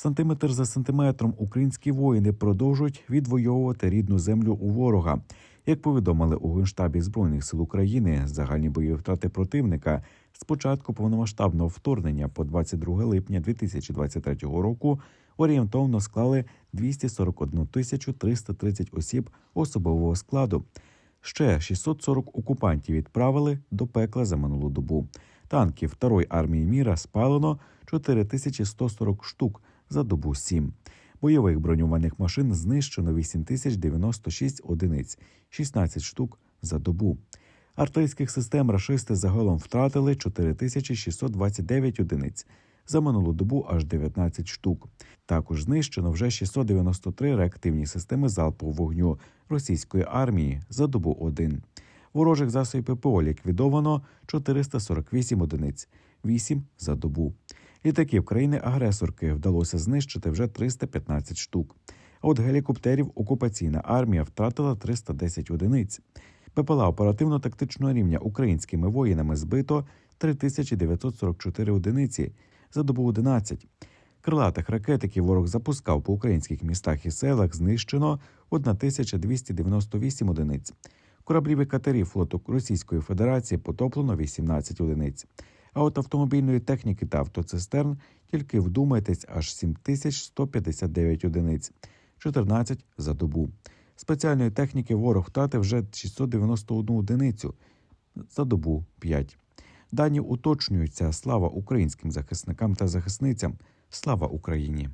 Сантиметр за сантиметром українські воїни продовжують відвоювати рідну землю у ворога. Як повідомили у Генштабі Збройних сил України, загальні бойові втрати противника з початку повномасштабного вторгнення по 22 липня 2023 року орієнтовно склали 241 тисячу 330 осіб особового складу. Ще 640 окупантів відправили до пекла за минулу добу. Танків Второї армії міра спалено 4140 штук за добу 7. Бойових броньованих машин знищено 8096 одиниць, 16 штук за добу. Артилерійських систем рашисти загалом втратили 4629 одиниць. За минулу добу аж 19 штук. Також знищено вже 693 реактивні системи залпового вогню російської армії за добу 1. Ворожих засобів ППО ліквідовано 448 одиниць, 8 за добу. Літаків країни-агресорки вдалося знищити вже 315 штук. А от гелікоптерів окупаційна армія втратила 310 одиниць. ППЛА оперативно-тактичного рівня українськими воїнами збито 3944 одиниці за добу 11. Крилатих ракетиків ворог запускав по українських містах і селах знищено 1298 одиниць. Кораблів і катерів флоту Російської Федерації потоплено 18 одиниць. А от автомобільної техніки та автоцистерн тільки вдумайтесь аж 7159 одиниць, 14 за добу. Спеціальної техніки ворог втратив вже 691 одиницю за добу 5. Дані уточнюються. Слава українським захисникам та захисницям. Слава Україні!